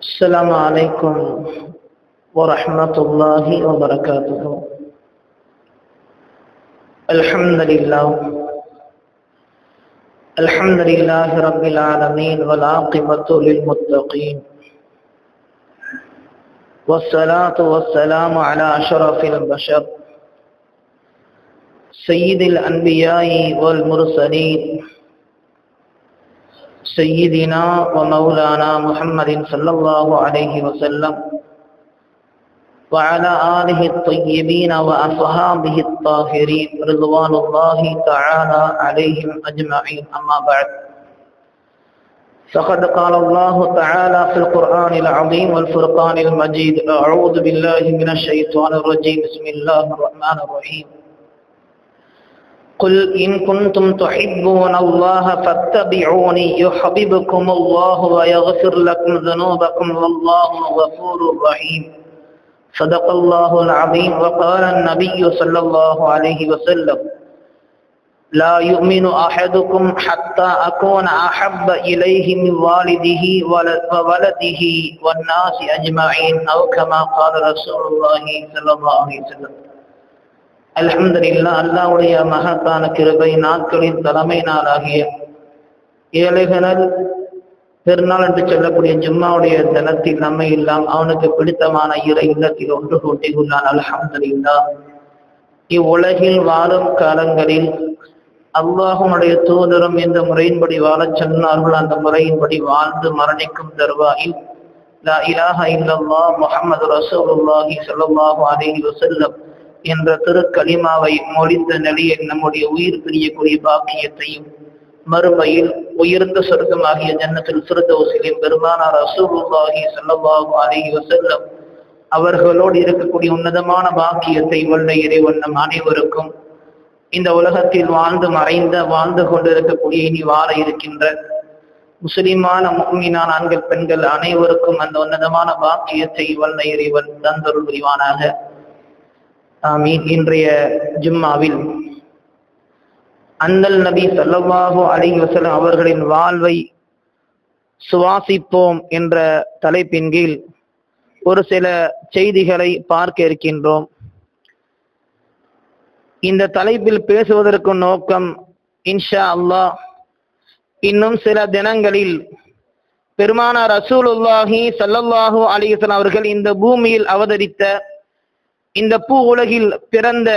السلام عليكم ورحمة الله وبركاته. الحمد لله. الحمد لله رب العالمين والعاقبة للمتقين. والصلاة والسلام على أشرف البشر. سيد الأنبياء والمرسلين. سيدنا ومولانا محمد صلى الله عليه وسلم وعلى آله الطيبين وأصحابه الطاهرين رضوان الله تعالى عليهم أجمعين. أما بعد فقد قال الله تعالى في القرآن العظيم والفرقان المجيد أعوذ بالله من الشيطان الرجيم. بسم الله الرحمن الرحيم. قل إن كنتم تحبون الله فاتبعوني يحببكم الله ويغفر لكم ذنوبكم والله غفور رحيم. صدق الله العظيم وقال النبي صلى الله عليه وسلم. لا يؤمن أحدكم حتى أكون أحب إليه من والده وولده والناس أجمعين أو كما قال رسول الله صلى الله عليه وسلم. அல்ஹம்துலில்லா அல்லாவுடைய மகத்தான கிருபை நாட்களின் தலைமை நாளாகிய ஏழைகள் பெருநாள் என்று சொல்லக்கூடிய ஜும்மாவுடைய தினத்தில் நம்மை எல்லாம் அவனுக்கு பிடித்தமான இறை இல்லத்தில் ஒன்று கூட்டியுள்ளான் அல்ஹம்துலில்லா. இவ்வுலகில் வாழும் காலங்களில் அல்லாஹனுடைய தூதரும் இந்த முறையின்படி வாழச் சொன்னார்கள். அந்த முறையின்படி வாழ்ந்து மரணிக்கும் தருவாயில் லா இலாஹ இல்லல்லா முஹம்மது ரசூலுல்லாஹி ஸல்லல்லாஹு அலைஹி வஸல்லம். என்ற திருக்கலிமாவை மொழிந்த நிலையில் நம்முடைய உயிர் பிரியக்கூடிய பாக்கியத்தையும் மறுமையில் உயர்ந்த சொர்க்கமாகிய ஜன்னத்தில் சிறுதோசிலையும் பெருமானார் அசூபுல்லாஹி செல்லவாகும் அலைஹி வசல்லம் அவர்களோடு இருக்கக்கூடிய உன்னதமான பாக்கியத்தை வல்ல இறைவன் நம் அனைவருக்கும் இந்த உலகத்தில் வாழ்ந்து மறைந்த வாழ்ந்து கொண்டிருக்கக்கூடிய இனி வாழ இருக்கின்ற முஸ்லிமான முக்மீனான ஆண்கள் பெண்கள் அனைவருக்கும் அந்த உன்னதமான பாக்கியத்தை வல்ல இறைவன் தந்தருள் புரிவானாக ஆமீன் இன்றைய ஜும்மாவில் அந்தல் நபி சல்லல்லாஹு அலி வசலம் அவர்களின் வாழ்வை சுவாசிப்போம் என்ற தலைப்பின் கீழ் ஒரு சில செய்திகளை பார்க்க இருக்கின்றோம். இந்த தலைப்பில் பேசுவதற்கு நோக்கம் இன்ஷா அல்லாஹ் இன்னும் சில தினங்களில் பெருமானார் ரசூலுல்லாஹி சல்லல்லாஹு அலிஹசன் அவர்கள் இந்த பூமியில் அவதரித்த இந்த பூ உலகில் பிறந்த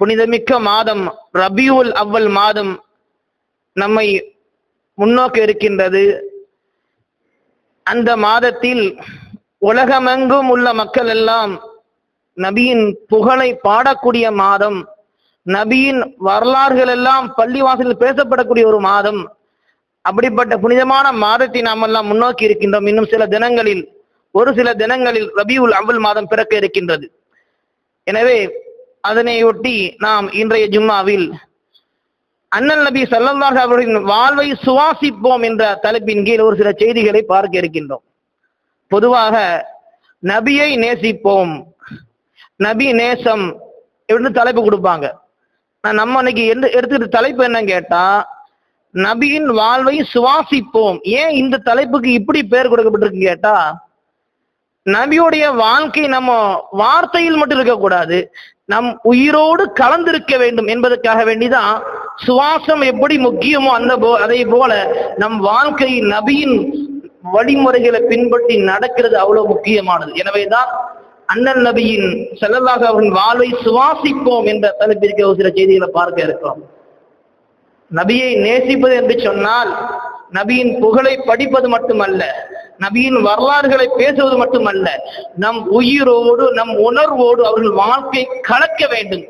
புனிதமிக்க மாதம் ரபியுல் அவ்வல் மாதம் நம்மை முன்னோக்க இருக்கின்றது. அந்த மாதத்தில் உலகமெங்கும் உள்ள மக்கள் எல்லாம் நபியின் புகழை பாடக்கூடிய மாதம் நபியின் வரலாறுகள் எல்லாம் பள்ளிவாசலில் பேசப்படக்கூடிய ஒரு மாதம். அப்படிப்பட்ட புனிதமான மாதத்தை நாம் எல்லாம் முன்னோக்கி இருக்கின்றோம். இன்னும் சில தினங்களில் ஒரு சில தினங்களில் ரபியுல் அவ்வல் மாதம் பிறக்க இருக்கின்றது. எனவே அதனையொட்டி நாம் இன்றைய ஜும்மாவில் அண்ணல் நபி சல்லல்லாஹ் அவர்களின் வாழ்வை சுவாசிப்போம் என்ற தலைப்பின் கீழ் ஒரு சில செய்திகளை பார்க்க இருக்கின்றோம். பொதுவாக நபியை நேசிப்போம். நபி நேசம் என்று தலைப்பு கொடுப்பாங்க. நம்ம அன்னைக்கு எந்த எடுத்துக்கிட்ட தலைப்பு என்னன்னு கேட்டா நபியின் வாழ்வை சுவாசிப்போம். ஏன் இந்த தலைப்புக்கு இப்படி பெயர் கொடுக்கப்பட்டிருக்கு கேட்டா நபியுடைய வாழ்க்கை நம்ம வார்த்தையில் மட்டும் இருக்கக்கூடாது. நம் உயிரோடு கலந்திருக்க வேண்டும் என்பதற்காக வேண்டிதான் சுவாசம் எப்படி முக்கியமோ அந்த போ அதே போல நம் வாழ்க்கை நபியின் வழிமுறைகளை பின்பற்றி நடக்கிறது அவ்வளவு முக்கியமானது. எனவேதான் அண்ணன் நபியின் செல்லலாக அவரின் வாழ்வை சுவாசிப்போம் என்ற தலைப்பிற்கு ஒரு சில செய்திகளை பார்க்க இருக்கிறோம். நபியை நேசிப்பது என்று சொன்னால் நபியின் புகழை படிப்பது மட்டுமல்ல நபியின் வரலாறுகளை பேசுவது மட்டுமல்ல நம் உயிரோடு நம் உணர்வோடு அவர்கள் வாழ்க்கை கலக்க வேண்டும்.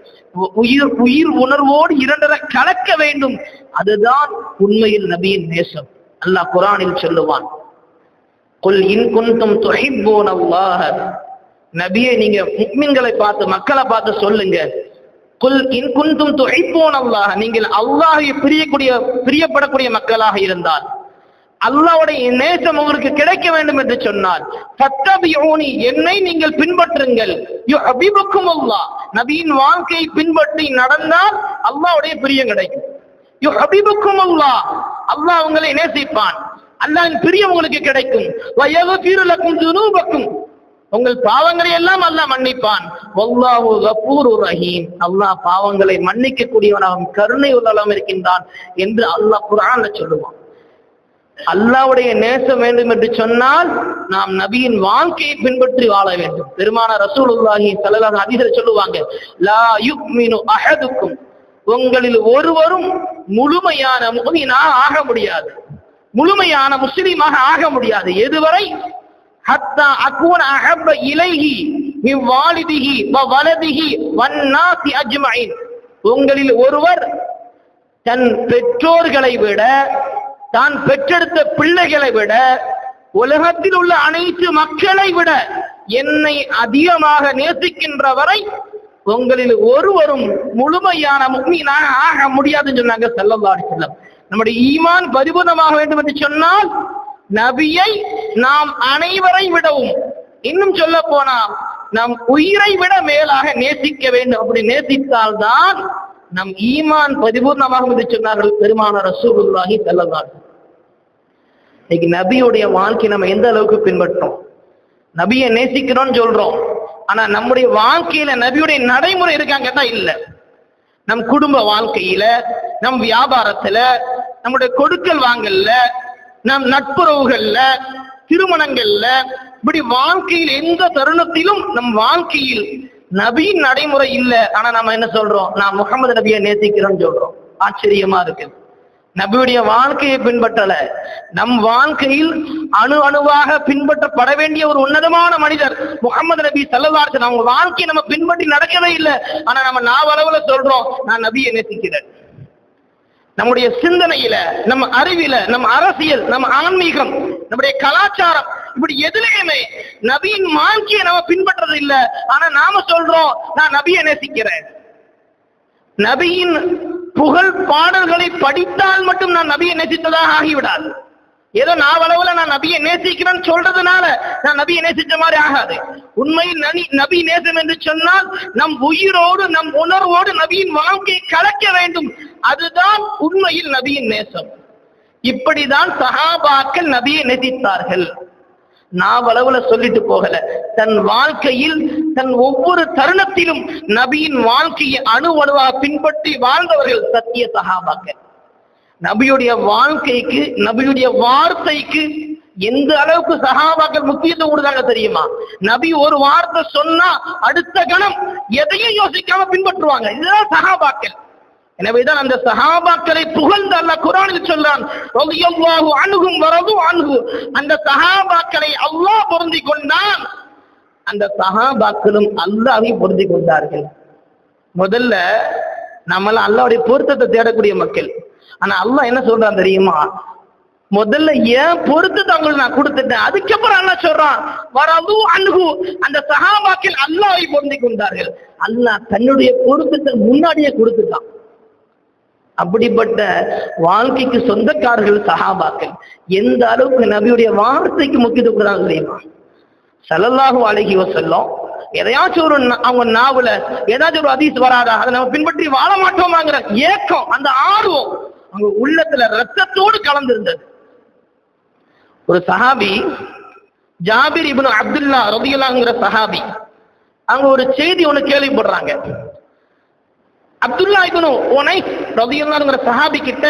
உயிர் உயிர் உணர்வோடு இரண்டரை கலக்க வேண்டும். அதுதான் உண்மையில் நபியின் நேசம். அல்லாஹ் குரானில் சொல்லுவான் குல் இன் குந்தும் துஹிப்பூன் நபியை நீங்க முக்மின்களை பார்த்து மக்களை பார்த்து சொல்லுங்க. குல் இன் குந்தும் துழைப்போன் அல்லாஹ். நீங்கள் அல்லாஹை பிரியக்கூடிய பிரியப்படக்கூடிய மக்களாக இருந்தால் அல்லாவுடைய நேசம் உங்களுக்கு கிடைக்க வேண்டும் என்று சொன்னார் ஃபத்தபியூனி என்னை நீங்கள் பின்பற்றுங்கள். யு அபிபக்கும் நபியின் வாழ்க்கையை பின்பற்றி நடந்தால் அல்லாவுடைய பிரியம் கிடைக்கும். யு அபிபக்கும் அல்லாஹ். அல்லாஹ் உங்களை நேசிப்பான். அல்லாஹின் பிரியம் உங்களுக்கு கிடைக்கும். வயகுஃபிரு லக்கும் துனூபக்கும். உங்கள் பாவங்களை எல்லாம் அல்லாஹ் மன்னிப்பான். வல்லாஹு கபூர் ரஹீம். அல்லாஹ் பாவங்களை மன்னிக்க கூடியவனாகவும் கருணை உள்ளவனாகவும் இருக்கின்றான் என்று அல்லாஹ் குர்ஆன்ல சொல்லுவான். அல்லாவுடைய நேசம் வேண்டும் என்று சொன்னால் நாம் நபியின் வாழ்க்கையை பின்பற்றி வாழ வேண்டும். பெருமான ரசூலுல்லாஹி ஸல்லல்லாஹு அதிகர் சொல்லுவாங்க லா யுக்மினு அஹதுக்கும். உங்களில் ஒருவரும் முழுமையான முஃமினாக ஆக முடியாது. முழுமையான முஸ்லீமாக ஆக முடியாது. எதுவரை? ஹத்தா அக்கூன அஹப்ப இலைஹி மின் வாலிதிஹி வ வலதிஹி வன்னாசி அஜ்மயின். உங்களில் ஒருவர் தன் பெற்றோர்களை விட தான் பெற்றெடுத்த பிள்ளைகளை விட உலகத்தில் உள்ள அனைத்து மக்களை விட என்னை அதிகமாக நேசிக்கின்றவரை உங்களில் ஒருவரும் முழுமையான முக்மீனாக ஆக முடியாதுன்னு சொன்னாங்க ஸல்லல்லாஹு செல்லம் நம்முடைய ஈமான் பரிபூர்ணமாக வேண்டும் என்று சொன்னால் நபியை நாம் அனைவரை விடவும். இன்னும் சொல்ல போனா நம் உயிரை விட மேலாக நேசிக்க வேண்டும். அப்படி நேசித்தால்தான் நம் ஈமான் பரிபூர்ணமாக என்று சொன்னார்கள் பெருமான ரசூலுல்லாஹி செல்லதான் இன்னைக்கு நபியுடைய வாழ்க்கை நம்ம எந்த அளவுக்கு பின்பற்றோம்? நபியை நேசிக்கிறோம்னு சொல்றோம். ஆனா நம்முடைய வாழ்க்கையில நபியுடைய நடைமுறை இருக்காங்க தான் இல்ல. நம் குடும்ப வாழ்க்கையில நம் வியாபாரத்துல நம்முடைய கொடுக்கல் வாங்கல்ல நம் நட்புறவுகள்ல திருமணங்கள்ல இப்படி வாழ்க்கையில் எந்த தருணத்திலும் நம் வாழ்க்கையில் நபியின் நடைமுறை இல்லை. ஆனா நம்ம என்ன சொல்றோம்? நான் முகமது நபியை நேசிக்கிறோம்னு சொல்றோம். ஆச்சரியமா இருக்கு. நபியுடைய வாழ்க்கையை பின்பற்றல. நம் வாழ்க்கையில் அணு அணுவாக பின்பற்றப்பட வேண்டிய ஒரு உன்னதமான மனிதர் முகமது நபி சல்லல்லாஹு அவங்க வாழ்க்கையை நம்ம பின்பற்றி நடக்கவே இல்லை. ஆனா நம்ம நாவளவுல சொல்றோம் நான் நபியை நேசிக்கிறேன். நம்முடைய சிந்தனையில நம்ம அறிவில நம்ம அரசியல் நம்ம ஆன்மீகம் நம்முடைய கலாச்சாரம் இப்படி எதுலையுமே நபியின் மாஞ்சிய நம்ம பின்பற்றது இல்ல. ஆனா நாம சொல்றோம் நான் நபியை நேசிக்கிறேன். நபியின் புகழ் பாடல்களை படித்தால் மட்டும் நான் நபியை நேசித்ததாக ஆகிவிடாது. ஏதோ நான் அளவுல நான் நபியை நேசிக்கிறேன்னு சொல்றதுனால நான் நபியை நேசிச்ச மாதிரி ஆகாது. உண்மையில் நனி நபி நேசம் என்று சொன்னால் நம் உயிரோடு நம் உணர்வோடு நபியின் வாழ்க்கையை கலக்க வேண்டும். அதுதான் உண்மையில் நபியின் நேசம். இப்படிதான் சகாபாக்கள் நபியை நேசித்தார்கள். நாவளவுல சொல்லிட்டு போகல. தன் வாழ்க்கையில் தன் ஒவ்வொரு தருணத்திலும் நபியின் வாழ்க்கையை அணுவணுவாக பின்பற்றி வாழ்ந்தவர்கள் சத்திய சகாபாக்கள் நபியுடைய வாழ்க்கைக்கு நபியுடைய வார்த்தைக்கு எந்த அளவுக்கு சகாபாக்கள் முக்கியத்துவம் கொடுத்தாங்க தெரியுமா? நபி ஒரு வார்த்தை சொன்னா அடுத்த கணம் எதையும் யோசிக்காம பின்பற்றுவாங்க. இதுதான் சகாபாக்கள். எனவேதான் அந்த சஹாபாக்களை புகழ்ந்து அல்ல குரானில் சொல்றான் அணுகும் வரதும் அணுகு அந்த சஹாபாக்களை அல்லாஹ் பொருந்தி கொண்டான். அந்த சஹாபாக்களும் அல்லாவை பொருந்தி கொண்டார்கள். முதல்ல நம்மள அல்லாவுடைய பொருத்தத்தை தேடக்கூடிய மக்கள். ஆனா அல்லாஹ் என்ன சொல்றான் தெரியுமா? முதல்ல ஏன் பொறுத்து அவங்களுக்கு நான் கொடுத்துட்டேன்? அதுக்கப்புறம் அல்லாஹ் சொல்றான் வரது அணுகு அந்த சகாபாக்கில் அல்லாஹை பொருந்தி கொண்டார்கள். அல்லாஹ் தன்னுடைய பொருத்தத்தை முன்னாடியே கொடுத்துட்டான். அப்படிப்பட்ட வாழ்க்கைக்கு சொந்தக்காரர்கள் சகாபாக்கள் எந்த அளவுக்கு நபியுடைய வார்த்தைக்கு முக்கியத்துவம் கொடுத்தாங்க தெரியுமா? சல்லல்லாஹு அலைஹி சொல்லும் எதையாச்சும் ஒரு அவங்க நாவல ஏதாச்சும் ஒரு ஹதீஸ் வராதா அதை நம்ம பின்பற்றி வாழ மாட்டோமாங்கிற ஏக்கம் அந்த ஆர்வம் அவங்க உள்ளத்துல ரத்தத்தோடு கலந்திருந்தது. ஒரு சஹாபி ஜாபிர் இப்னு அப்துல்லா ரதியுல்லாங்கிற சஹாபி அங்க ஒரு செய்தி ஒண்ணு கேள்விப்படுறாங்க. அப்துல்லா இப்னு உனை ரதியுல்லாங்கிற சஹாபி கிட்ட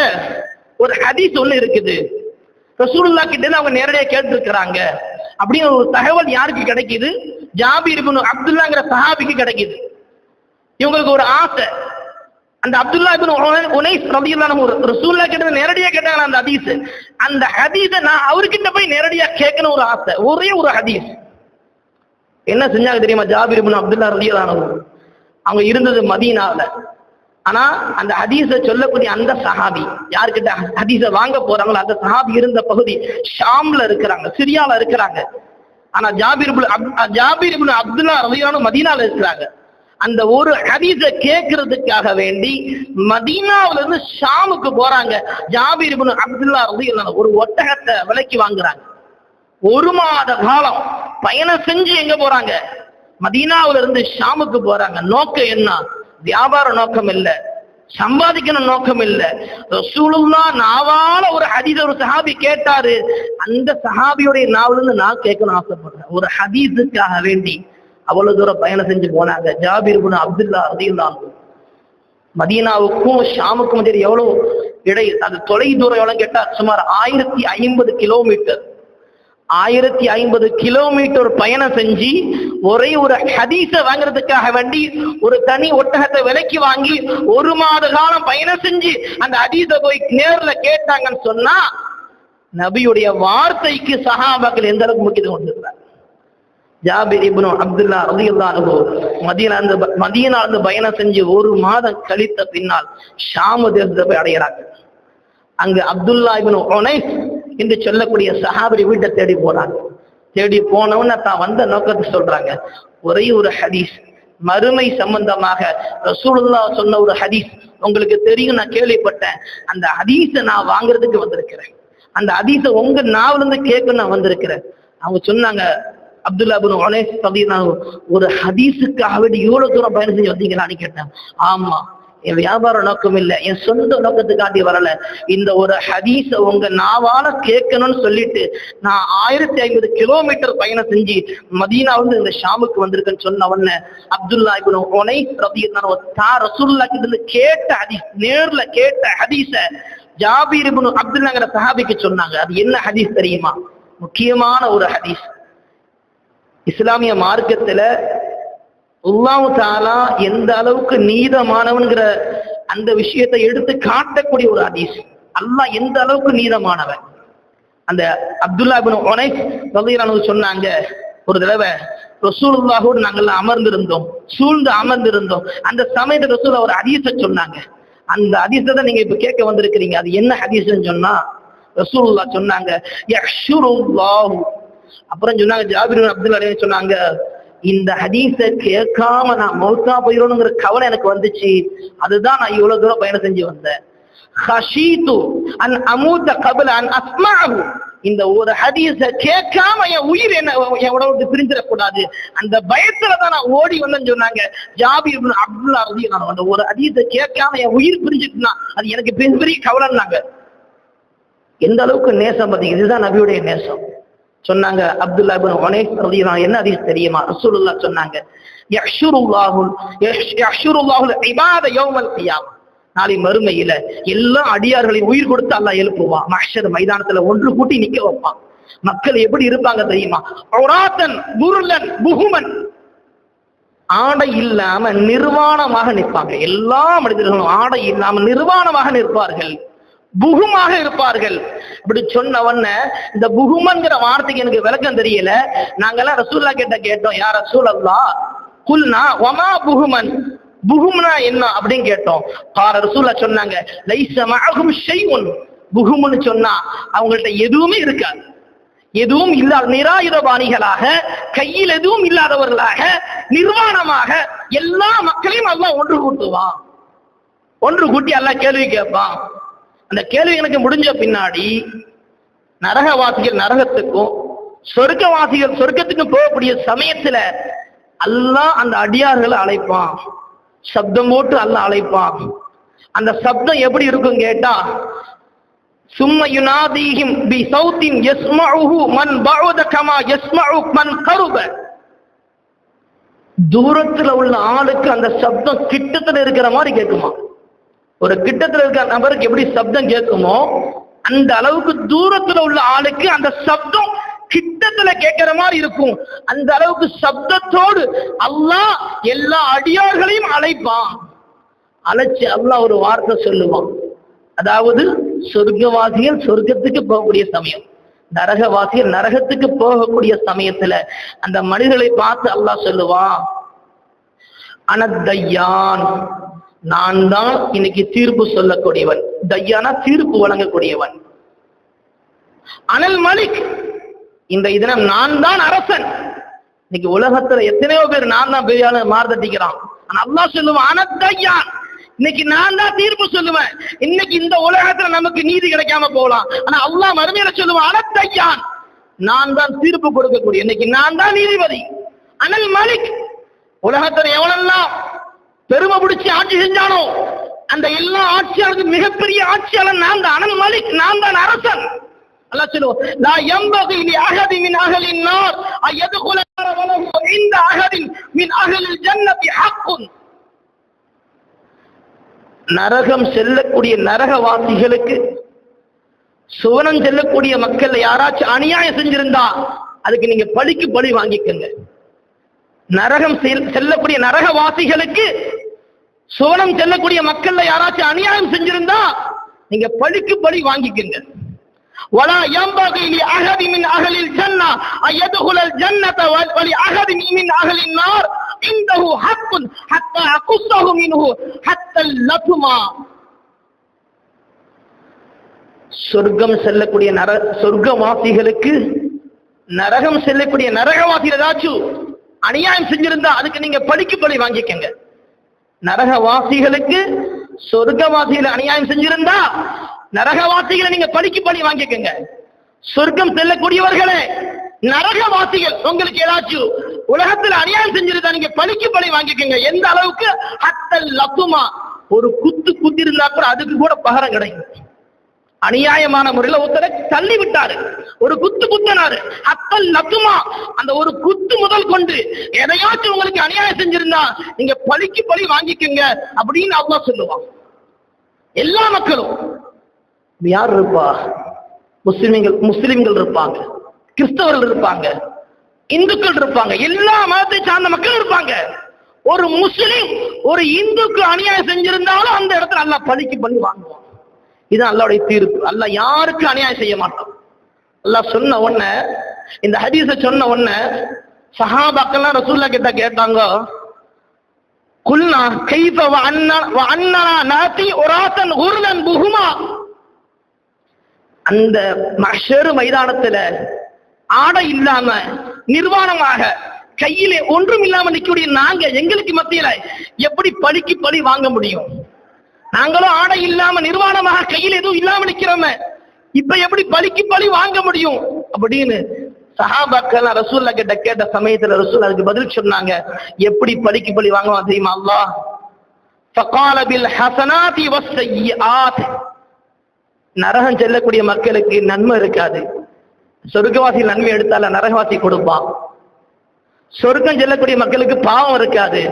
ஒரு ஹதீஸ் ஒண்ணு இருக்குது. ரசூலுல்லா கிட்ட அவங்க நேரடியா கேட்டிருக்கிறாங்க. அப்படின்னு ஒரு தகவல் யாருக்கு கிடைக்குது? ஜாபிர் இப்னு அப்துல்லாங்கிற சஹாபிக்கு கிடைக்குது. இவங்களுக்கு ஒரு ஆசை. அந்த அப்துல்லா இபின் உனைஸ் ரபியுல்லா நம்ம ரசூல்லா கேட்டது நேரடியா கேட்டாங்க அந்த ஹதீஸ். அந்த ஹதீஸை நான் அவர்கிட்ட போய் நேரடியா கேட்கணும் ஒரு ஆசை. ஒரே ஒரு ஹதீஸ். என்ன செஞ்சாங்க தெரியுமா? ஜாபிர் இபின் அப்துல்லா ரலியல்லாஹு அவங்க இருந்தது மதீனாவில் ஆனா அந்த ஹதீஸை சொல்லக்கூடிய அந்த சஹாபி யாருக்கிட்ட ஹதீஸ வாங்க போறாங்களோ அந்த சஹாபி இருந்த பகுதி ஷாம்ல இருக்கிறாங்க சிரியால இருக்கிறாங்க. ஆனா ஜாபீர் அப்- ஜாபீர் இப்னு அப்துல்லா ரலியல்லாஹு மதீனால இருக்கிறாங்க. அந்த ஒரு ஹதீஸ கேட்கறதுக்காக வேண்டி மதீனாவுல இருந்து ஷாமுக்கு போறாங்க. ஜாபீர் இப்னு அப்துல்லா ரலியல்லாஹு ஒரு ஒட்டகத்தை விலைக்கு வாங்குறாங்க. ஒரு மாத காலம் பயணம் செஞ்சு எங்க போறாங்க? மதீனாவுல இருந்து ஷாமுக்கு போறாங்க. நோக்கம் என்ன? வியாபார நோக்கம் இல்லை. சம்பாதிக்கணும் நோக்கம் இல்லை. ரசூலுல்லா நாவால ஒரு ஹதீஸ் ஒரு சஹாபி கேட்டாரு. அந்த சஹாபியுடைய நாவல இருந்து நான் கேட்கணும் ஆசைப்படுறேன். ஒரு ஹதீஸுக்காக வேண்டி அவ்வளவு தூரம் பயணம் செஞ்சு போனாங்க. ஜாபீர் குண அப்துல்லா ரதியுல்லாஹு மதீனாவுக்கும் ஷாமுக்கும் மத்திய எவ்வளவு இடை அது தொலை தூரம் எவ்வளவு கேட்டா சுமார் ஆயிரத்தி ஐம்பது கிலோமீட்டர். ஆயிரத்தி ஐம்பது கிலோமீட்டர் பயணம் செஞ்சு ஒரே ஒரு ஹதீஸ வாங்குறதுக்காக வேண்டி ஒரு தனி ஒட்டகத்தை விலைக்கு வாங்கி ஒரு மாத காலம் பயணம் செஞ்சு அந்த ஹதீஸ போய் நேர்ல கேட்டாங்கன்னு சொன்னா நபியுடைய வார்த்தைக்கு சஹாபாக்கள் எந்த அளவுக்கு முக்கியத்துவம் கொடுத்திருக்கிறார் ஜாபிர் இப்னு அப்துல்லா ரலியல்லாஹு மதீனா இருந்து மதீனா இருந்து பயணம் செஞ்சு ஒரு மாதம் கழித்த பின்னால் ஷாம தேசத்தை போய் அடைகிறாங்க. அங்கு அப்துல்லா இப்னு உனைஸ் என்று சொல்லக்கூடிய சஹாபரி வீட்டை தேடி போறாங்க தேடி போனவன தான் வந்த நோக்கத்தை சொல்றாங்க. ஒரே ஒரு ஹதீஸ் மறுமை சம்பந்தமாக ரசூலுல்லா சொன்ன ஒரு ஹதீஸ். உங்களுக்கு தெரியும் நான் கேள்விப்பட்டேன். அந்த ஹதீஸை நான் வாங்குறதுக்கு வந்திருக்கிறேன். அந்த ஹதீஸை உங்க நாவிலிருந்து கேட்க நான் வந்திருக்கிறேன். அவங்க சொன்னாங்க அப்துல்லா பின் உனைஸ் ரலியல்லாஹு ஒரு ஹதீஸுக்காக வேண்டி இவ்வளவு தூரம் பயணம் செஞ்சு வந்தீங்களான்னு கேட்டேன். ஆமா என் வியாபார நோக்கம் இல்லை என் சொந்த நோக்கத்துக்காண்டி வரல. இந்த ஒரு ஹதீஸ உங்க நாவால கேட்கணும்னு சொல்லிட்டு நான் ஆயிரத்தி ஐம்பது கிலோமீட்டர் பயணம் செஞ்சு மதீனா வந்து இந்த ஷாமுக்கு வந்திருக்கேன்னு சொன்ன உடனே அப்துல்லா இப்னு உனைஸ் ரலியல்லாஹு தா ரசூல்லா கிட்ட கேட்ட ஹதீஸ் நேர்ல கேட்ட ஹதீஸ ஜாபீர் இப்னு அப்துல்லாங்கிற சஹாபிக்கு சொன்னாங்க. அது என்ன ஹதீஸ் தெரியுமா? முக்கியமான ஒரு ஹதீஸ். இஸ்லாமிய மார்க்கத்துல உல்லாவு தாலா எந்த அளவுக்கு நீதமானவன்கிற அந்த விஷயத்தை எடுத்து காட்டக்கூடிய ஒரு ஹதீஸ். அல்லாஹ் எந்த அளவுக்கு நீதமானவன்? அந்த அப்துல்லா பின் ஒனைஸ் ரலியல்லாஹு சொன்னாங்க ஒரு தடவை ரசூலுல்லாஹோடு நாங்கள் அமர்ந்திருந்தோம் சூழ்ந்து அமர்ந்திருந்தோம். அந்த சமயத்தை ரசூல் ஒரு ஹதீஸை சொன்னாங்க. அந்த ஹதீஸை தான் நீங்க இப்ப கேட்க வந்திருக்கிறீங்க. அது என்ன அதிசன்னு சொன்னா ரசூலுல்லா சொன்னாங்க யஹ்ஷுருல்லாஹு அப்புறம் சொன்னாங்க ஜாபிர் அப்துல் அலி சொன்னாங்க இந்த ஹதீச கேட்காம நான் மௌத்தா போயிடணுங்கிற கவலை எனக்கு வந்துச்சு. அதுதான் நான் இவ்வளவு தூரம் பயணம் செஞ்சு வந்தேன். ஹஷீது அன் அமூத்த கபல அன் அஸ்மாஹு இந்த ஒரு ஹதீஸ கேட்காம என் உயிர் என்ன என் உடம்பு பிரிஞ்சிடக்கூடாது அந்த பயத்துல தான் நான் ஓடி வந்தேன்னு சொன்னாங்க ஜாபிர் அப்துல்லா ரதி நான் அந்த ஒரு ஹதீஸ கேட்காம என் உயிர் பிரிஞ்சிட்டுனா அது எனக்கு பெரிய பெரிய கவலைன்னாங்க. எந்த அளவுக்கு நேசம் பார்த்தீங்க? இதுதான் நபியுடைய நேசம். சொன்னாங்க. அப்துல்லா இப்னு உனைஸ் ரலியல்லாஹு என்ன அதிகம் தெரியுமா? ரசூலுல்லாஹ் சொன்னாங்க யஹ்ஷுருல்லாஹுல் யஹ்ஷுருல்லாஹுல் இபாத யௌமல் கியாமah நாளை மறுமையில எல்லா அடியார்களையும் உயிர் கொடுத்து அல்லாஹ் எழுப்புவான். மஹ்ஷர் மைதானத்துல ஒன்று கூட்டி நிக்க வைப்பான். மக்கள் எப்படி இருப்பாங்க தெரியுமா? ஒராத்தன் குருலன் புகுமன். ஆடை இல்லாம நிர்வாணமாக நிற்பாங்க. எல்லா மனிதர்களும் ஆடை இல்லாம நிர்வாணமாக நிற்பார்கள். புகுமாக இருப்பார்கள். இப்படி சொன்னவன்ன இந்த புகுமன்கிற வார்த்தைக்கு எனக்கு விளக்கம் தெரியல. நாங்கெல்லாம் ரசூல்லா கிட்ட கேட்டோம் யார் ரசூல் அல்லா குல்னா ஒமா புகுமன் புகும்னா என்ன? அப்படின்னு கேட்டோம். பார ரசூல்லா சொன்னாங்க லைச மஅஹும் ஷைஉன். புகும்னு சொன்னா அவங்கள்ட்ட எதுவுமே இருக்காது. எதுவும் இல்லாத நிராயுதபாணிகளாக கையில் எதுவும் இல்லாதவர்களாக நிர்வாணமாக எல்லா மக்களையும் அல்லாஹ் ஒன்று கூட்டுவான். ஒன்று கூட்டி எல்லாம் கேள்வி கேட்பான். அந்த கேள்வி எனக்கு முடிஞ்ச பின்னாடி நரகவாசிகள் நரகத்துக்கும் சொர்க்கவாசிகள் சொர்க்கத்துக்கும் போகக்கூடிய சமயத்துல அல்லாஹ் அந்த அடியார்களை அழைப்பான். சப்தம் போட்டு அல்ல அழைப்பான். அந்த சப்தம் எப்படி இருக்கும் கேட்டா சும்மா யுனாதீஹிம் பி சௌத்தின் யஸ்மஉஹு மன் பஅத கமா யஸ்மஉ மன் கருப. தூரத்துல உள்ள ஆளுக்கு அந்த சப்தம் கிட்டத்துல இருக்கிற மாதிரி கேட்குமா? ஒரு கிட்டத்துல இருக்கிற நபருக்கு எப்படி சப்தம் கேட்குமோ அந்த அளவுக்கு தூரத்துல உள்ள ஆளுக்கு அந்த சப்தம் கிட்டத்துல கேட்கிற மாதிரி இருக்கும். அந்த அளவுக்கு சப்தத்தோடு அல்லாஹ் எல்லா அடியார்களையும் அழைப்பான். அழைச்சு அல்லாஹ் ஒரு வார்த்தை சொல்லுவான். அதாவது சொர்க்கவாசிகள் சொர்க்கத்துக்கு போகக்கூடிய சமயம். நரகவாசிகள் நரகத்துக்கு போகக்கூடிய சமயத்துல அந்த மனிதர்களை பார்த்து அல்லாஹ் சொல்லுவான் அனத்தையான் நான் தான் இன்னைக்கு தீர்ப்பு சொல்லக்கூடியவன். தையானா தீர்ப்பு வழங்கக்கூடியவன். அனல் மலிக் இந்த இதனம் நான் தான் அரசன். இன்னைக்கு உலகத்துல எத்தனையோ பேர் நான் தான் பெரிய ஆளு மார்தட்டிக்கிறான். ஆனா அல்லாஹ் சொல்லுவான் அனத்தையான் இன்னைக்கு நான் தான் தீர்ப்பு சொல்லுவேன். இன்னைக்கு இந்த உலகத்துல நமக்கு நீதி கிடைக்காம போகலாம். ஆனா அல்லா மறுமையில சொல்லுவான் அனத்தையான் நான் தான் தீர்ப்பு கொடுக்கக்கூடிய இன்னைக்கு நான் தான் நீதிபதி. அனல் மலிக் உலகத்துல எவ்வளவு பெருமை பிடிச்சி ஆட்சி செஞ்சானோ? அந்த எல்லா ஆட்சியாளருக்கு மிகப்பெரிய ஆட்சியாளர் நான் தான் அனல் மலிக் நான் தான் அரசன். அல்லாஹ் சொல்லுவோம் நான் யம்பகி லி அஹதி மின் அஹலின் நார் அயதுகுல இந்த அஹதின் மின் அஹலில் ஜன்னதி ஹக்குன். நரகம் செல்லக்கூடிய நரகவாசிகளுக்கு சுவனம் செல்லக்கூடிய மக்கள் யாராச்சும் அநியாயம் செஞ்சிருந்தா அதுக்கு நீங்க பழிக்கு பழி வாங்கிக்கங்க. நரகம் செல்- செல்லக்கூடிய நரகவாசிகளுக்கு சுவனம் செல்லக்கூடிய மக்கள்ல யாராச்சும் அநியாயம் செஞ்சிருந்தா நீங்க பழிக்கு பழி வாங்கிக்கங்க ولا ينبغي لأحد من أهل الجنة أن يدخل الجنة ولأحد من أهل النار عنده حق حتى أقصه منه حتى اللثما சொர்க்கம் செல்லக்கூடிய நர சொர்க்கவாசிகளுக்கு நரகம் செல்லக்கூடிய நரகவாசிகள் ஏதாச்சும் அநியாயம் செஞ்சிருந்தா அதுக்கு நீங்க பழிக்கு பழி வாங்கிக்கங்க. நரகவாசிகளுக்கு சொர்க்கவாசிகள் அநியாயம் செஞ்சிருந்தா நரகவாசிகளை நீங்க பழிக்கு பழி வாங்கிக்கங்க. சொர்க்கம் செல்லக்கூடியவர்களே நரகவாசிகள் உங்களுக்கு ஏதாச்சும் உலகத்துல அநியாயம் செஞ்சிருந்தா நீங்க பழிக்கு பழி வாங்கிக்கங்க. எந்த அளவுக்கு அத்தல் லத்துமா ஒரு குத்து குத்திருந்தா கூட அதுக்கு கூட பகரம் கிடைக்கும். அநியாயமான முறையில ஒருத்தரை தள்ளி விட்டாரு. ஒரு குத்து குத்தினாரு. அத்தல் நத்துமா அந்த ஒரு குத்து முதல் கொண்டு எதையாச்சும் உங்களுக்கு அநியாயம் செஞ்சிருந்தா நீங்க பழிக்கு பழி வாங்கிக்கங்க அப்படின்னு அவ்வளோ சொல்லுவான். எல்லா மக்களும். யார் இருப்பா? முஸ்லிம்கள் முஸ்லிம்கள் இருப்பாங்க. கிறிஸ்தவர்கள் இருப்பாங்க. இந்துக்கள் இருப்பாங்க. எல்லா மதத்தை சார்ந்த மக்கள் இருப்பாங்க. ஒரு முஸ்லிம் ஒரு இந்துக்கு அநியாயம் செஞ்சிருந்தாலும் அந்த இடத்துல நல்லா பழிக்கு பழி வாங்குவான். இது அல்லாவுடைய தீர்ப்பு. அல்ல யாருக்கும் அநியாயம் செய்ய மாட்டான்? அல்லாஹ் சொன்ன உடனே இந்த ஹதீஸ சொன்ன உடனே சஹாபாக்கெல்லாம் ரசூல்லா கிட்ட கேட்டாங்க குல்னா கைஃப வ அன்னா வ அன்னனா நாத்தி ஒராத்தன் உருளன் புகுமா? அந்த மஷரு மைதானத்துல ஆடை இல்லாம நிர்வாணமாக கையிலே ஒன்றும் இல்லாம நிக்கக்கூடிய நாங்க எங்களுக்கு மத்தியில எப்படி பழிக்கு பழி வாங்க முடியும்? நாங்களும் ஆடை இல்லாம நிர்வாணமாக கையில் எதுவும் இல்லாம நிக்கிறோமே. இப்ப எப்படி பலிக்கு பலி வாங்க முடியும்? அப்படின்னு சஹாபாக்கள் ரசூல்லா கிட்ட கேட்ட சமயத்துல ரசூல் அதுக்கு பதில் சொன்னாங்க. எப்படி பலிக்கு பலி வாங்குவான் தெரியுமா அல்லா ஃபகால ஹசனாதி நரகம் செல்லக்கூடிய மக்களுக்கு நன்மை இருக்காது. சொர்க்கவாசி நன்மை எடுத்தால நரகவாசி கொடுப்பான். சொர்க்கம் செல்லக்கூடிய மக்களுக்கு பாவம் இருக்காது.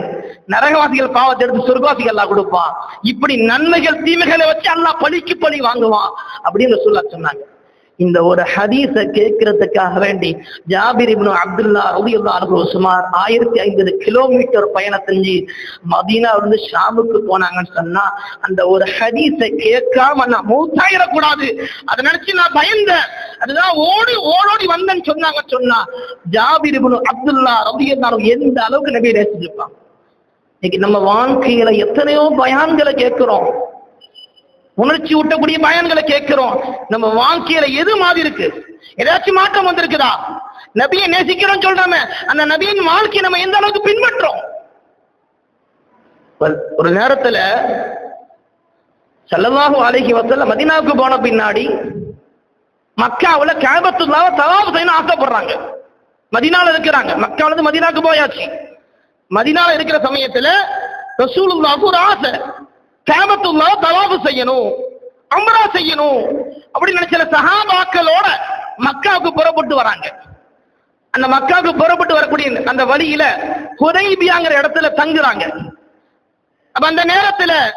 நரகவாசிகள் பாவத்தை எடுத்து சொர்க்கவாசிகள் எல்லாம் கொடுப்பான். இப்படி நன்மைகள் தீமைகளை வச்சு எல்லாம் பழிக்கு பழி வாங்குவான். அப்படின்னு சொல்ல சொன்னாங்க. இந்த ஒரு ஹதீஸை கேட்கறதுக்காக வேண்டி ஜாபிர் இப்னு அப்துல்லா ரலியல்லாஹு சுமார் ஆயிரத்தி ஐம்பது கிலோமீட்டர் பயணம் செஞ்சு மதீனா இருந்து ஷாமுக்கு போனாங்கன்னு சொன்னா அந்த ஒரு ஹதீஸ கேட்காம நான் மூத்தாயிடக்கூடாது. அதை நினைச்சு நான் பயந்தேன். அதுதான் ஓடி ஓடோடி வந்தேன்னு சொன்னாங்க சொன்னா ஜாபிர் இப்னு அப்துல்லா ரலியல்லாஹு எந்த அளவுக்கு நபி நேசிச்சிருப்பான்? இன்னைக்கு நம்ம வாழ்க்கையில எத்தனையோ பயான்களை கேட்கிறோம். உணர்ச்சி ஊட்டக்கூடிய பயன்களை கேட்கிறோம். நம்ம வாழ்க்கையில எது மாதிரி இருக்கு? ஏதாச்சும் மாற்றம் வந்திருக்குதா? நபியை நேசிக்கிறோம் சொல்றோமே. அந்த நபியின் வாழ்க்கையை நம்ம எந்த அளவுக்கு பின்பற்றோம்? ஒரு- ஒரு நேரத்துல செல்லவாக அழகி வசல்ல மதினாவுக்கு போன பின்னாடி மக்காவுல கேபத்துள்ளாவ தவாபு செய்யணும் ஆசைப்படுறாங்க. மதினால இருக்கிறாங்க. மக்காவிலிருந்து மதினாவுக்கு போயாச்சு. மதினால இருக்கிற சமயத்துல ரசூலுல்லாவுக்கு ஒரு ஆசை. கேபத்துல்லா தவாபு செய்யணும் அம்ரா செய்யணும் அப்படின்னு நினைச்ச சகாபாக்களோட மக்காவுக்கு புறப்பட்டு வராங்க. அந்த மக்காவுக்கு புறப்பட்டு வரக்கூடிய அந்த வழியில ஹுதைபியாங்கிற இடத்துல தங்குறாங்க. அப்ப அந்த நேரத்துல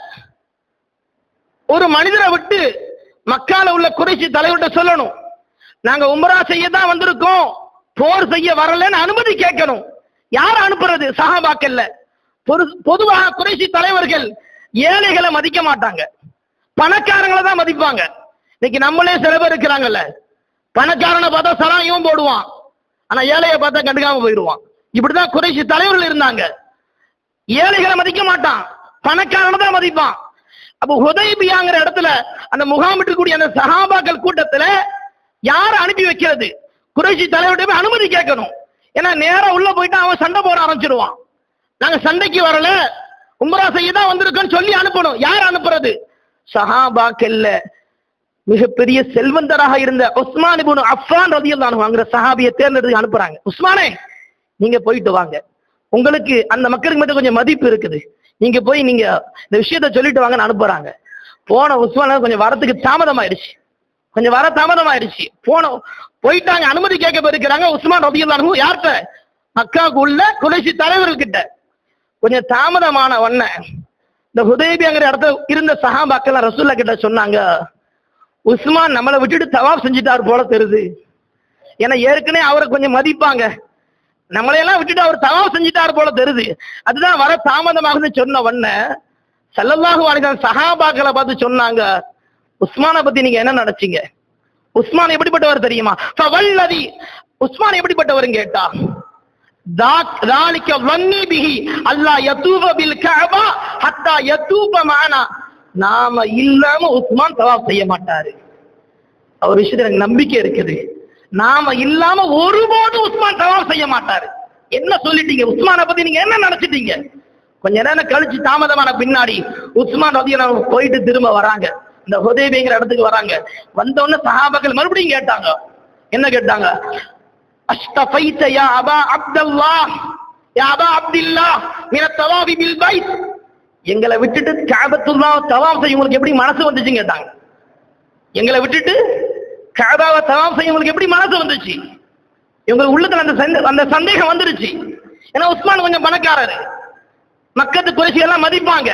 ஒரு மனிதரை விட்டு மக்கால உள்ள குறைச்சி தலைவர்கிட்ட சொல்லணும். நாங்க உம்ரா செய்ய தான் வந்திருக்கோம் போர் செய்ய வரலன்னு அனுமதி கேட்கணும். யார் அனுப்புறது? சகாபாக்கல்ல பொது- பொதுவாக குறைசி தலைவர்கள் ஏழைகளை மதிக்க மாட்டாங்க. பணக்காரங்களை தான் மதிப்பாங்க. இன்னைக்கு நம்மளே சில பேர் இருக்கிறாங்கல்ல. பணக்காரனை பார்த்தா சராயும் போடுவான். ஆனா ஏழையை பார்த்தா கண்டுக்காம போயிடுவான். இப்படிதான் குறைசி தலைவர்கள் இருந்தாங்க. ஏழைகளை மதிக்க மாட்டான். பணக்காரனை தான் மதிப்பான். அப்ப ஹுதைபியாங்கிற இடத்துல அந்த முகாமிட்டுக்கூடிய அந்த சஹாபாக்கள் கூட்டத்துல யார அனுப்பி வைக்கிறது? குறைசி தலைவர்கிட்ட போய் அனுமதி கேட்கணும். ஏன்னா நேரம் உள்ள போயிட்டு அவன் சண்டை போட ஆரம்பிச்சிடுவான் நாங்க சண்டைக்கு வரல. உம்ரா செய்ய தான் வந்திருக்குன்னு சொல்லி அனுப்பணும். யார் அனுப்புறது? சஹாபாக்கல்ல மிகப்பெரிய செல்வந்தராக இருந்த உஸ்மான் இபுன் அஃபான் ரலியல்லாஹு வாங்குற சஹாபியை தேர்ந்தெடுத்து அனுப்புறாங்க. உஸ்மானே நீங்க போயிட்டு வாங்க. உங்களுக்கு அந்த மக்களுக்கு மட்டும் கொஞ்சம் மதிப்பு இருக்குது. நீங்க போய் நீங்க இந்த விஷயத்த சொல்லிட்டு வாங்கன்னு அனுப்புறாங்க. போன உஸ்மான் கொஞ்சம் வரத்துக்கு தாமதம் ஆயிடுச்சு கொஞ்சம் வர தாமதம் ஆயிடுச்சு போன போயிட்டாங்க. அனுமதி கேட்க போயிருக்கிறாங்க உஸ்மான் ரபியுல்லாஹு யார்கிட்ட? மக்காவுக்கு உள்ள குறைசி தலைவர்கிட்ட கொஞ்சம் தாமதமான ஒன்ன இந்த ஹுதைபியாங்கிற இடத்துல இருந்த சகாபாக்கள் ரசூல்லா கிட்ட சொன்னாங்க உஸ்மான் நம்மளை விட்டுட்டு தவாப் செஞ்சுட்டார் போல தெரியுது. ஏன்னா ஏற்கனவே அவரை கொஞ்சம் மதிப்பாங்க. நம்மளையெல்லாம் விட்டுட்டு அவர் தவாப் செஞ்சுட்டார் போல தெரியுது. அதுதான் வர தாமதமாகுதுன்னு சொன்ன உடனே செல்லவாக வாழ்க்கை சஹாபாக்களை பார்த்து சொன்னாங்க உஸ்மானை பத்தி நீங்க என்ன நினைச்சீங்க? உஸ்மான் எப்படிப்பட்டவர் தெரியுமா? உஸ்மான் எப்படிப்பட்டவர்னு கேட்டா ذلك ظني به அல்லா யதூப பில் கஅபா ஹத்தா யதூப மானா நாம இல்லாம உஸ்மான் தவாப் செய்ய மாட்டாரு அவர் விஷயத்துல எனக்கு நம்பிக்கை இருக்குது நாம இல்லாம ஒருபோதும் உஸ்மான் தவாப் செய்ய மாட்டாரு என்ன சொல்லிட்டீங்க உஸ்மானை பத்தி நீங்க என்ன நினைச்சிட்டீங்க கொஞ்ச நேரம் கழிச்சு தாமதமான பின்னாடி உஸ்மான் ரதியல்லாஹு போயிட்டு திரும்ப வராங்க இந்த ஹுதைபிங்கிற இடத்துக்கு வராங்க வந்த உடனே சஹாபாக்கள் மறுபடியும் கேட்டாங்க என்ன கேட்டாங்க அஷ்டஃபைத யா அபா அப்துல்லாஹ். யா அபா அப்துல்லாஹ். மின தவாஃபி பில் பைத். எங்களை விட்டுட்டு கஅபத்துல்லாஹ் தவாஃப் செய்ய உங்களுக்கு எப்படி மனசு வந்துச்சுன்னு கேட்டாங்க. எங்களை விட்டுட்டு கஅபாவை தவாஃப் செய்ய உங்களுக்கு எப்படி மனசு வந்துச்சு? இவங்க உள்ளத்துல அந்த சந்தே- அந்த சந்தேகம் வந்துருச்சு. ஏன்னா உஸ்மான் கொஞ்சம் பணக்காரர். மக்கத்து குறைசி எல்லாம் மதிப்பாங்க.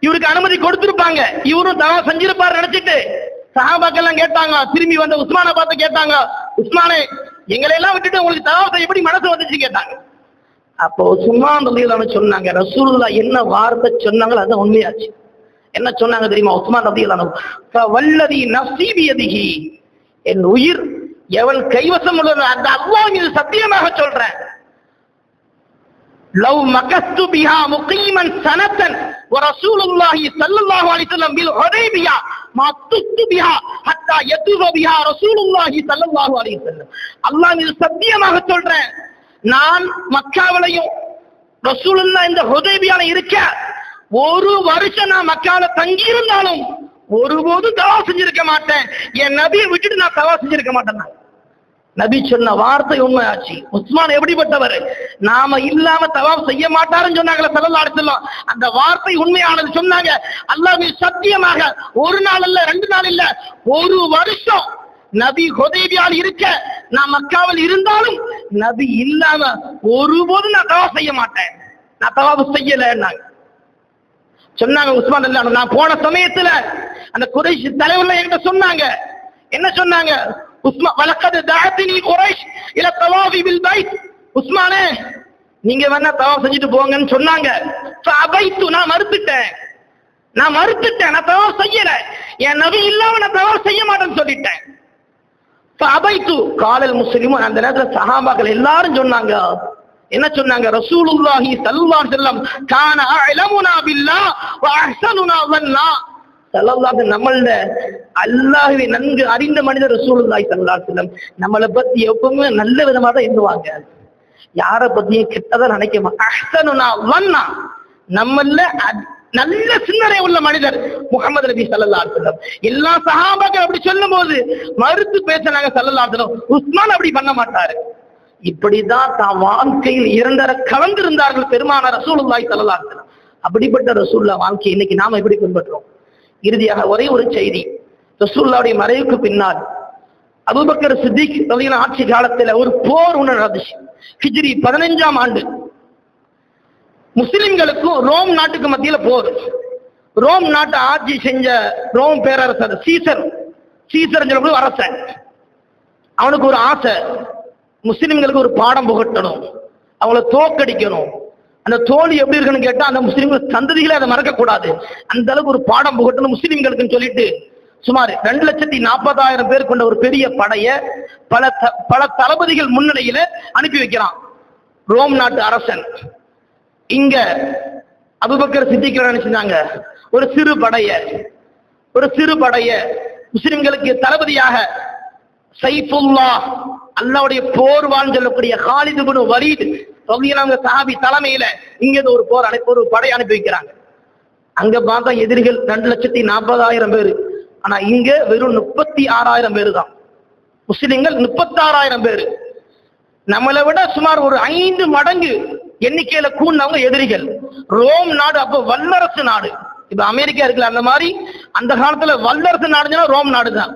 இவருக்கு அனுமதி கொடுத்திருப்பாங்க. இவரும் தவா செஞ்சிருப்பாரு நினைச்சிட்டு. சஹாபாக்கெல்லாம் கேட்டாங்க திரும்பி வந்த உஸ்மானை பார்த்து கேட்டாங்க உஸ்மானே எங்களை எல்லாம் விட்டுட்டு உங்களுக்கு தவாஃப் எப்படி மனசு வந்துச்சு கேட்டாங்க. அப்போ சும்மா ரதிகளான்னு சொன்னாங்க ரசூலுல்லா என்ன வார்த்தை சொன்னாங்களோ அது உண்மையாச்சு. என்ன சொன்னாங்க தெரியுமா? உஸ்மான் ரதிகளான வல்லதி நசீபியதிகி என் உயிர் எவன் கைவசம் உள்ள அந்த அல்லா மீது சத்தியமாக சொல்றேன். லவ் மகஸ்து பிஹா முகீமன் சனத்தன். ரசூலுல்லாஹி சல்லல்லாஹு அலைஹி வஸல்லம் பில் ஹுதைபியா. அல்லாஹ் சத்தியமாக சொல்றேன். நான் மக்காவிலையும் ரசூலுல்லா இந்த ஹுதைபியால இருக்க ஒரு வருஷம் நான் மக்கால தங்கி இருந்தாலும் ஒருபோதும் தவா செஞ்சிருக்க மாட்டேன். என் நபியை விட்டுட்டு நான் தவா செஞ்சிருக்க மாட்டேன். நபி சொன்ன வார்த்தை உண்மையாச்சு. உஸ்மான் எப்படிப்பட்டவர்? நாம இல்லாம தவாப் செய்ய மாட்டாருன்னு சொன்னாங்களே சல்லல்லாஹு அலைஹி அந்த வார்த்தை உண்மையானது சொன்னாங்க. அல்லாஹ் சத்தியமாக ஒரு நாள் இல்ல ரெண்டு நாள் இல்ல ஒரு வருஷம் நபி ஹொதேபியால் இருக்க நான் மக்காவில் இருந்தாலும் நபி இல்லாம ஒருபோதும் நான் தவாப் செய்ய மாட்டேன். நான் தவாப் செய்யலன்னாங்க. சொன்னாங்க உஸ்மான் நான் போன சமயத்துல அந்த குறைஷ் தலைவர்ல என்கிட்ட சொன்னாங்க. என்ன சொன்னாங்க? உஸ்மான் வலக்கது தாத்தினி குறைஷ் இல தவாஃபி பில் பைத். உஸ்மானே நீங்க வேணா தவா செஞ்சுட்டு போங்கன்னு சொன்னாங்க. அபைத்து நான் மறுத்துட்டேன். நான் மறுத்துட்டேன். நான் தவாஃப் செய்யல. என் நபி இல்லாம நான் தவாஃப் செய்ய மாட்டேன்னு சொல்லிட்டேன். அபைத்து காலல் முஸ்லிமும் அந்த நேரத்தில் சஹாபாக்கள் எல்லாரும் சொன்னாங்க. என்ன சொன்னாங்க? ரசூலுல்லாஹி சல்லல்லாஹு அலைஹி வஸல்லம் கான அலமுனா பில்லா வ அஹ்சனுனா சல்லாஹ் நம்மள அல்லாஹுவே நன்கு அறிந்த மனிதர் ரசூலுல்லாய் சல்லாஹம் நம்மளை பத்தி எப்பவுமே நல்ல விதமா தான் எண்ணுவாங்க. யாரை பத்தியும் கெட்டதா நினைக்க அஹ்சனுனா வண்ணா நம்மள நல்ல சிந்தனை உள்ள மனிதர் முகமது நபி சல்லா அலுவலம் எல்லா சகாபாக்கள் அப்படி சொல்லும் போது மறுத்து பேசினாங்க சல்லா அலுவலம் உஸ்மான் அப்படி பண்ண மாட்டாரு. இப்படிதான் தான் வாழ்க்கையில் இரண்டரை கலந்திருந்தார்கள் பெருமான ரசூலுல்லாய் சல்லா அலுவலம் அப்படிப்பட்ட ரசூல்லா வாழ்க்கை இன்னைக்கு நாம எப்படி பின்பற்றோம் இறுதியாக ஒரே ஒரு செய்தி. ரசூல்லாவுடைய மறைவுக்கு பின்னால் அபுபக்கர் சித்திக் ரலியல்லாஹு ஆட்சி காலத்துல ஒரு போர் ஒன்று நடந்துச்சு. ஹிஜ்ரி பதினைஞ்சாம் ஆண்டு. முஸ்லிம்களுக்கும் ரோம் நாட்டுக்கு மத்தியில போர். ரோம் நாட்டை ஆட்சி செஞ்ச ரோம் பேரரசர் சீசர். சீசர் சொல்லக்கூடிய அரசன். அவனுக்கு ஒரு ஆசை. முஸ்லிம்களுக்கு ஒரு பாடம் புகட்டணும். அவங்கள தோக்கடிக்கணும் அந்த தோல்வி எப்படி இருக்குன்னு கேட்டா அந்த முஸ்லீம்கள் சந்ததிகளை அதை மறக்கக்கூடாது. அந்த அளவுக்கு ஒரு பாடம் புகட்டணும் முஸ்லீம்களுக்குன்னு சொல்லிட்டு சுமார் ரெண்டு லட்சத்தி நாற்பதாயிரம் பேர் கொண்ட ஒரு பெரிய படைய பல த- பல தளபதிகள் முன்னிலையில அனுப்பி வைக்கிறான். ரோம் நாட்டு அரசன். இங்க அபுபக்கர் சித்திக்கிற நினைச்சிருந்தாங்க ஒரு சிறு படைய ஒரு சிறு படைய முஸ்லிம்களுக்கு தளபதியாக சைஃபுல்லா அல்லாவுடைய போர்வான் சொல்லக்கூடிய ஹாலிது பின் வலீத் சஹாபி தலைமையில இங்க ஒரு போர் அனுப்பி ஒரு படை அனுப்பி வைக்கிறாங்க. அங்க பார்த்தா எதிரிகள் ரெண்டு லட்சத்தி நாற்பதாயிரம் பேர். ஆனா இங்க வெறும் முப்பத்தி ஆறாயிரம் பேர் தான் முஸ்லிம்கள் முப்பத்தாறாயிரம் பேர். நம்மளை விட சுமார் ஒரு ஐந்து மடங்கு எண்ணிக்கையில கூடினவங்க எதிரிகள். ரோம் நாடு அப்ப வல்லரசு நாடு. இப்ப அமெரிக்கா இருக்குல்ல அந்த மாதிரி அந்த காலத்துல வல்லரசு நாடுன்னா ரோம் நாடு தான்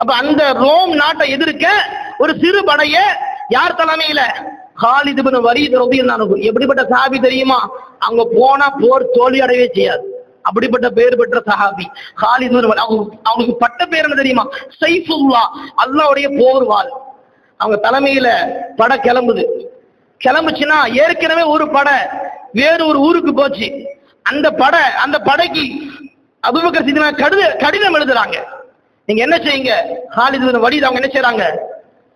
அப்ப அந்த ரோம் நாட்டை எதிர்க்க ஒரு சிறு படைய யார் தலைமையில? ஹாலித் பின் வலீத் ரலியல்லாஹு எப்படிப்பட்ட சஹாபி தெரியுமா? அங்க போனா போர் தோல்வி அடையவே செய்யாது. அப்படிப்பட்ட பேர் பெற்ற சஹாபி. ஹாலித் அவங்களுக்கு பட்ட பேர் என்ன தெரியுமா? சைஃபுல்லா அல்லாவுடைய போர் வாள் அவங்க தலைமையில படை கிளம்புது. கிளம்புச்சுன்னா ஏற்கனவே ஒரு படை வேறு ஒரு ஊருக்கு போச்சு. அந்த படை அந்த படைக்கு அபுபக்கர் சித்தினா கடித கடிதம் எழுதுறாங்க. நீங்க என்ன செய்யுங்க? ஹாலித் பின் அவங்க என்ன செய்யறாங்க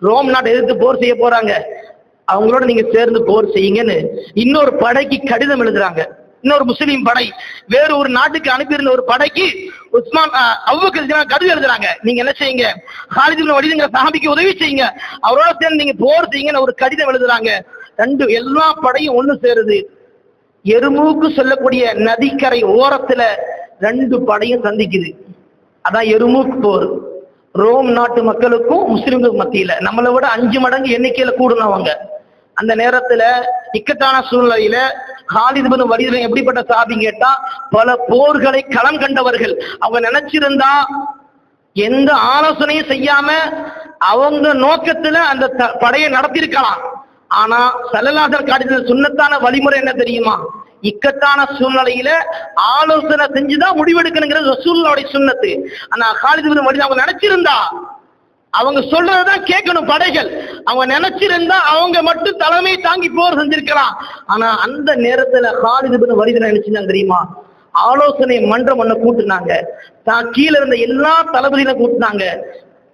ரோம் நாட்டை எதிர்த்து போர் செய்ய போறாங்க. அவங்களோட நீங்க சேர்ந்து போர் செய்யுங்கன்னு இன்னொரு படைக்கு கடிதம் எழுதுறாங்க. இன்னொரு முஸ்லீம் படை. வேற ஒரு நாட்டுக்கு அனுப்பியிருந்த ஒரு படைக்கு உஸ்மான் அஹ், கடிதம் எழுதுறாங்க. நீங்க என்ன செய்யுங்க? ஹாலித் பின் சாமிக்கு உதவி செய்யுங்க. அவரோட சேர்ந்து நீங்க போர் செய்யுங்கன்னு ஒரு கடிதம் எழுதுறாங்க. ரெண்டு எல்லா படையும் ஒண்ணு சேருது. எருமூக்கு சொல்லக்கூடிய நதிக்கரை ஓரத்துல ரெண்டு படையும் சந்திக்குது. அதான் எருமூக்கு போர். ரோம் நாட்டு மக்களுக்கும் முஸ்லிம்களுக்கு மத்தியில. நம்மளை விட அஞ்சு மடங்கு எண்ணிக்கையில கூடுனவங்க. அந்த நேரத்துல இக்கட்டான சூழ்நிலையில ஹாலித் பின் எப்படிப்பட்ட சாபி கேட்டா பல போர்களை களம் கண்டவர்கள். அவங்க நினைச்சிருந்தா எந்த ஆலோசனையும் செய்யாம அவங்க நோக்கத்துல அந்த த- படையை நடத்தியிருக்கலாம் ஆனா சல்லல்லாசர் காட்டின சுண்ணத்தான வழிமுறை என்ன தெரியுமா? இக்கட்டான சூழ்நிலையில ஆலோசனை செஞ்சுதான் முடிவெடுக்கணுங்கிறது ரசூலுல்லாவுடைய சுண்ணத்து. ஆனா காலிது பின் அவங்க நினைச்சிருந்தா அவங்க சொல்றதுதான் கேட்கணும் படைகள். அவங்க நினைச்சிருந்தா அவங்க மட்டும் தலைமை தாங்கி போர் செஞ்சிருக்கலாம். ஆனா அந்த நேரத்துல காலிது பின் வலிது நினைச்சுதான் தெரியுமா? ஆலோசனை மன்றம் ஒண்ணு கூட்டுனாங்க. தான் கீழே இருந்த எல்லா தளபதியிலும் கூட்டினாங்க.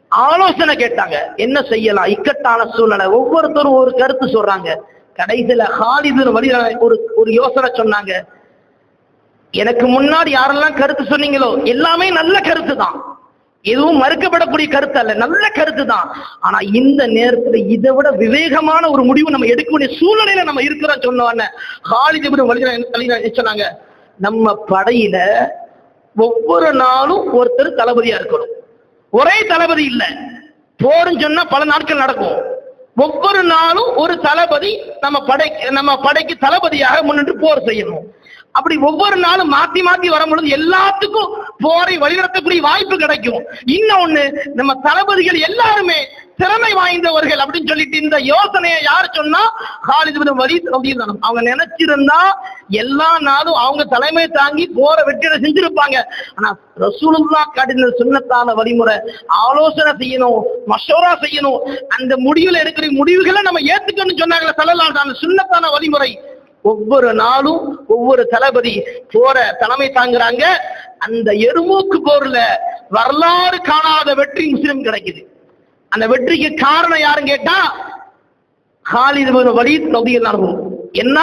ஆலோசனை கேட்டாங்க. என்ன செய்யலாம்? இக்கட்டான சூழ்நிலை. ஒவ்வொருத்தரும் ஒரு கருத்து சொல்றாங்க. கடைசியில ஹாலிது வழி ஒரு ஒரு யோசனை சொன்னாங்க. எனக்கு முன்னாடி யாரெல்லாம் கருத்து சொன்னீங்களோ எல்லாமே நல்ல கருத்து தான் எதுவும் மறுக்கப்படக்கூடிய கருத்து அல்ல. நல்ல கருத்து தான். ஆனா இந்த நேரத்துல இதை விட விவேகமான ஒரு முடிவு நம்ம எடுக்க வேண்டிய சூழ்நிலையில நம்ம இருக்கிறோம் சொன்னோன்னு ஹாலிது சொன்னாங்க? நம்ம படையில ஒவ்வொரு நாளும் ஒருத்தர் தளபதியா இருக்கணும். ஒரே தளபதி இல்ல. போர்னு சொன்னா பல நாட்கள் நடக்கும். ஒவ்வொரு நாளும் ஒரு தளபதி நம்ம படை நம்ம படைக்கு தளபதியாக முன்னிட்டு போர் செய்யணும். அப்படி ஒவ்வொரு நாளும் மாத்தி மாத்தி வரும்பொழுது எல்லாத்துக்கும் போரை வழிநடத்தக்கூடிய வாய்ப்பு கிடைக்கும். இன்னொன்னு நம்ம தளபதிகள் எல்லாருமே திறமை வாய்ந்தவர்கள் அப்படின்னு சொல்லிட்டு இந்த யோசனையை யார் சொன்னா? ஹாலித் வழி அப்படின்னு அவங்க நினைச்சிருந்தா எல்லா நாளும் அவங்க தலைமை தாங்கி போற வெற்றியை செஞ்சிருப்பாங்க. ஆனா ரசூலுல்லா காட்டின சுண்ணத்தான வழிமுறை ஆலோசனை செய்யணும் மஷோரா செய்யணும். அந்த முடிவுல எடுக்கிற முடிவுகளை நம்ம ஏத்துக்கணும்னு சொன்னாங்களே சொல்லலாம் அந்த சுண்ணத்தான வழிமுறை ஒவ்வொரு நாளும் ஒவ்வொரு தளபதி போற தலைமை தாங்குறாங்க. அந்த எருமூக்கு போர்ல வரலாறு காணாத வெற்றி முஸ்லிம் கிடைக்குது. அந்த வெற்றிக்கு காரணம் யாருன்னு கேட்டா ஹாலித் வழி வலீத் ரலியல்லாஹு என்ன?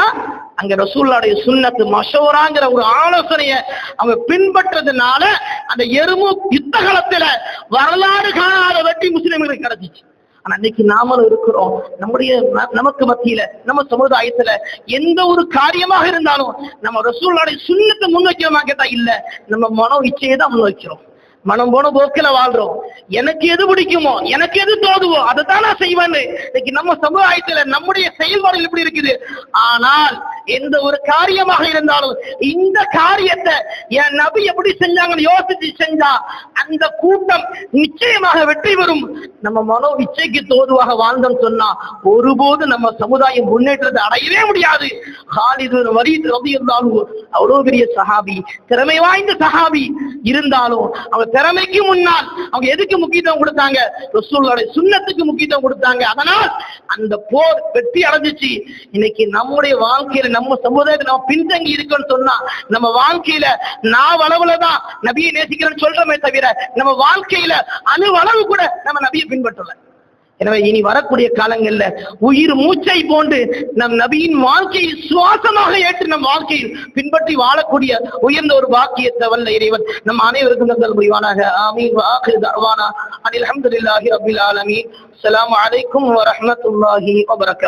அங்க ரசூல்லாடைய சுண்ணத்து மஷோராங்கிற ஒரு ஆலோசனைய அவங்க பின்பற்றதுனால அந்த எருமு யுத்த காலத்துல வரலாறு காணாத வெற்றி முஸ்லிம்களுக்கு கிடைச்சிச்சு. ஆனா இன்னைக்கு நாமளும் இருக்கிறோம். நம்முடைய நமக்கு மத்தியில நம்ம சமுதாயத்துல எந்த ஒரு காரியமாக இருந்தாலும் நம்ம ரசூலுல்லாஹ்வுடைய சுன்னத்தை முன்வைக்கிறோமா கேட்டா இல்ல. நம்ம மனோ இச்சையை தான் முன்வைக்கிறோம். மனம் போன போக்கில வாழ்றோம். எனக்கு எது பிடிக்குமோ எனக்கு எது தோதுவோ அதை தான் நான் செய்வேன்னு. இன்னைக்கு நம்ம சமுதாயத்துல நம்முடைய செயல்பாடுகள் எப்படி இருக்குது. ஆனால் எந்த ஒரு காரியமாக இருந்தாலும் இந்த காரியத்தை என் நபி எப்படி செஞ்சாங்கன்னு யோசிச்சு செஞ்சா அந்த கூட்டம் நிச்சயமாக வெற்றி பெறும். நம்ம மனோ இச்சைக்கு தோதுவாக வாழ்ந்தோம் சொன்னா ஒருபோது நம்ம சமுதாயம் முன்னேற்றத்தை அடையவே முடியாது. ஹாலிது வலீத் இருந்தாலும் அவ்வளவு பெரிய சஹாபி திறமை வாய்ந்த சஹாபி இருந்தாலும் அவன் திறமைக்கு முன்னால் அவங்க எதுக்கு முக்கியத்துவம் கொடுத்தாங்க? ரசூலுடைய சுன்னத்துக்கு முக்கியத்துவம் கொடுத்தாங்க. அதனால் அந்த போர் வெற்றி அடைஞ்சிச்சு. இன்னைக்கு நம்முடைய வாழ்க்கையில நம்ம சமுதாயத்தை நம்ம பின்தங்கி இருக்கோம்னு சொன்னா நம்ம வாழ்க்கையில நான் அளவுல தான் நபியை நேசிக்கிறேன்னு சொல்றோமே தவிர நம்ம வாழ்க்கையில அணு அளவு கூட நம்ம நபியை பின்பற்றல. எனவே இனி வரக்கூடிய காலங்கள்ல உயிர் மூச்சை போன்று நம் நபியின் வாழ்க்கையை சுவாசமாக ஏற்று நம் வாழ்க்கையில் பின்பற்றி வாழக்கூடிய உயர்ந்த ஒரு பாக்கியத்தை வல்ல இறைவன் நம் அனைவருக்கும் தந்தல் புரிவானாக. ஆமீன். வாஹிர் தர்வானா அனில் அல்ஹம்துலில்லாஹி ரப்பில் ஆலமி அஸ்ஸலாமு அலைக்கும் வரமத்துல்லாஹி வபரகாத்து